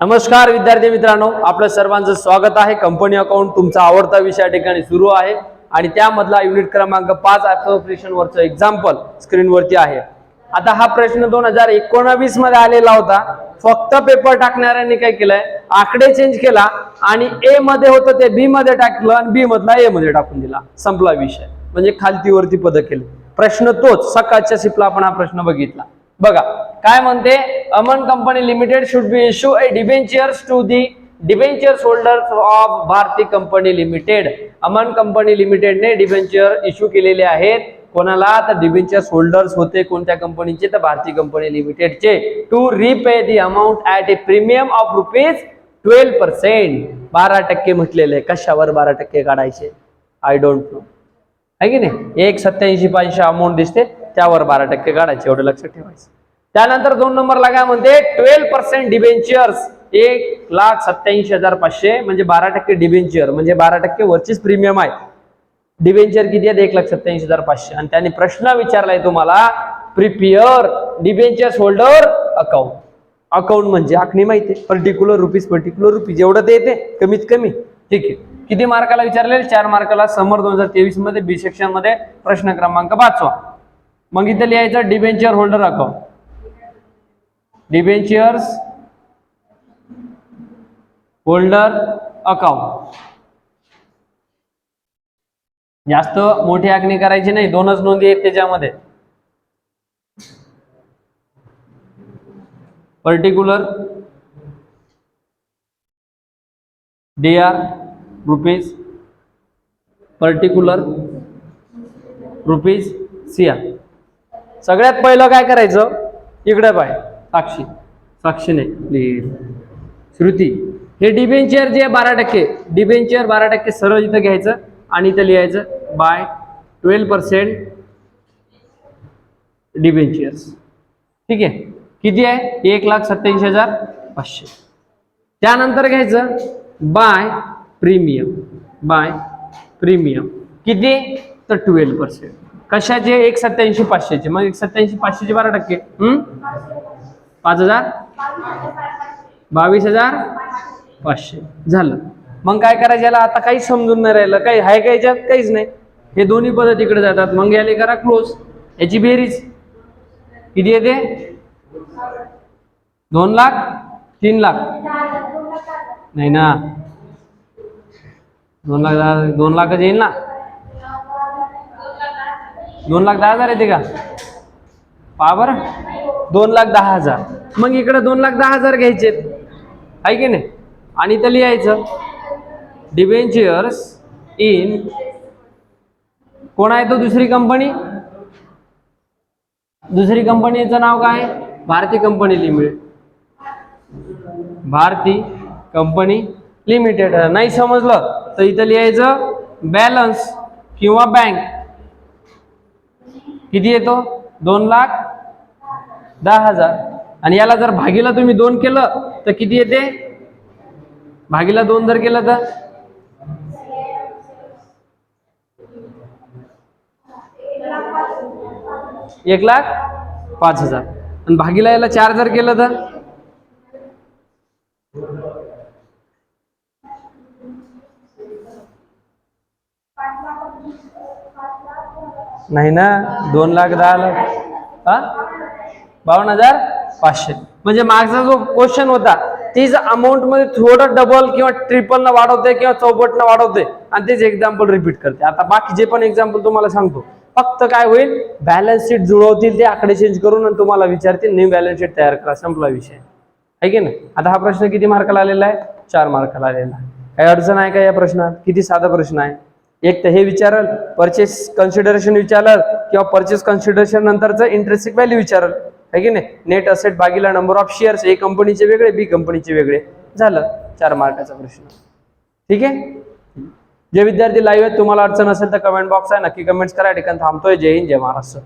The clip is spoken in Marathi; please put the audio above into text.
नमस्कार विद्यार्थी मित्रांनो आपलं सर्वांचं स्वागत आहे. कंपनी अकाउंट तुमचा आवडता विषय या ठिकाणी सुरू आहे. आणि त्यामधला युनिट क्रमांक पाच ऍप्लिकेशन वरचं एक्झाम्पल स्क्रीनवरती आहे. आता हा प्रश्न दोन हजार एकोणावीसमध्ये आलेला होता. फक्त पेपर टाकणाऱ्यांनी काय केलंय? आकडे चेंज केला आणि ए मध्ये होतं ते बी मध्ये टाकलं आणि बी मधला ए मध्ये टाकून दिला. संपला विषय. म्हणजे खालतीवरती पद केले. प्रश्न तोच. सकाळच्या सिपला आपण हा प्रश्न बघितला. बघा काय म्हणते? Aman company limited should be issue a debentures to the debentures holder of Bharati company limited. Aman company लिमिटेडने debenture issue केलेले आहेत. कोणाला? तर डिबेंचर्स होल्डर्स होते कोणत्या कंपनीचे? तर भारती कंपनी लिमिटेडचे. To repay the amount at a premium of rupees twelve percent बारा टक्के म्हटलेले. कशावर बारा टक्के काढायचे? आय डोंट नो आहे की नाही? एक सत्याऐंशी पाचशे अमाऊंट दिसते. त्यावर बारा टक्के काढायचे एवढं लक्षात ठेवायचं. त्यानंतर दोन नंबरला काय म्हणते? ट्वेल्व पर्सेंट डिबेंचर्स एक लाख सत्याऐंशी हजार पाचशे म्हणजे बारा टक्के डिबेंचर म्हणजे बारा टक्के वरचीच प्रीमियम आहे. डिबेंचर किती आहेत? एक लाख सत्याऐंशी हजार पाचशे. आणि त्यांनी प्रश्न विचारलाय तुम्हाला prepare debentures holder account account म्हणजे आखणी माहिती आहे. पर्टिक्युलर रुपीज पर्टिक्युलर रुपीज एवढं ते येते कमीत कमी. ठीक आहे. किती मार्काला विचारले? चार मार्काला समर दोन हजार तेवीसमध्ये बी सेक्शनमध्ये प्रश्न क्रमांक पाचवा. मग इथं लिहायचं debenture holder account debentures holder account जास्त मोठी आखणी करायची नाही दोनच नोंदी आहेत त्याच्यामध्ये. Particular D R rupees particular rupees C R सगळ्यात पहिलं काय करायचं? इकडे पाय. साक्षी. साक्षी नाही प्लीज श्रुती. हे डिबेंचर जे बारा टक्के डिबेंचर बारा टक्के सरळ इथं घ्यायचं आणि इथं लिहायचं बाय ट्वेल्व पर्सेंट डिबेंचर्स ठीक आहे? किती आहे? एक लाख सत्याऐंशी हजार पाचशे. त्यानंतर घ्यायचं बाय प्रीमियम बाय प्रीमियम किती? तर ट्वेल्व पर्सेंट कशाचे? एक सत्याऐंशी पाचशेचे. मग एक सत्याऐंशी पाचशेचे बारा टक्के. हम्म? पाच हजार? बावीस हजार? पाचशे. झालं. मग काय करायचं? याला आता काहीच समजून नाही राहिलं. काही आहे का याच्यात? काहीच नाही. हे दोन्ही पद इकडे जातात. मग याले करा क्लोज याची बेरीज. किती येते? दोन लाख? तीन लाख? नाही ना. दोन लाख दोन लाखच येईल ना? दोन लाख दहा हजार येते का? पहा बरं. दोन लाख दहा हजार. मग इकडे दोन लाख दहा हजार घ्यायचे आहे की नाही? आणि इथं लिहायचं डिबेंचर्स इन कोण आहे तो दुसरी कंपनी दुसरी कंपनीचं नाव काय? Bharati company limited Bharati company limited नाही समजलं? तर इथं लिहायचं बॅलन्स किंवा बँक किती येतो? दोन लाख दहा हजार. आणि याला जर भागीला तुम्ही दोन केलं तर किती येते? भागीला दोन जर केलं तर? एक लाख पाच हजार. आणि भागीला याला चार जर केलं तर? नाही ना? दोन लाख दहा लाख. हा? बावन्न हजार पाचशे. म्हणजे मागचा जो क्वेश्चन होता तीच अमाऊंटमध्ये थोडं डबल किंवा ट्रिपल न वाढवते किंवा चौपट न वाढवते आणि तेच एक्झाम्पल रिपीट करते आता बाकीचे पण एक्झाम्पल तुम्हाला सांगतो फक्त काय होईल? बॅलन्स शीट जुळवतील ते आकडे चेंज करून आणि तुम्हाला विचारतील न्यू बॅलन्स शीट तयार करा. संपला विषय. आहे की नाही? आता हा प्रश्न किती मार्काला आलेला आहे? चार मार्काला आलेला आहे. काही अडचण आहे का या प्रश्नात? किती साधा प्रश्न आहे? एक तर हे विचारल परचेस कन्सिडरेशन विचारल किंवा परचेस कन्सिडरेशन नंतरचं इंटरेस्टिक व्हॅल्यू विचारल. आहे की नाही? नेट असेट बागीला नंबर ऑफ शेअर्स ए कंपनीचे वेगळे बी कंपनीचे वेगळे. झालं. चार मार्काचा प्रश्न. ठीक आहे? जे विद्यार्थी लाईव्ह आहेत तुम्हाला अडचण असेल तर कमेंट बॉक्स आहे. नक्की कमेंट्स करा. ठिकाण थांबतोय. जय हिंद जय महाराष्ट्र.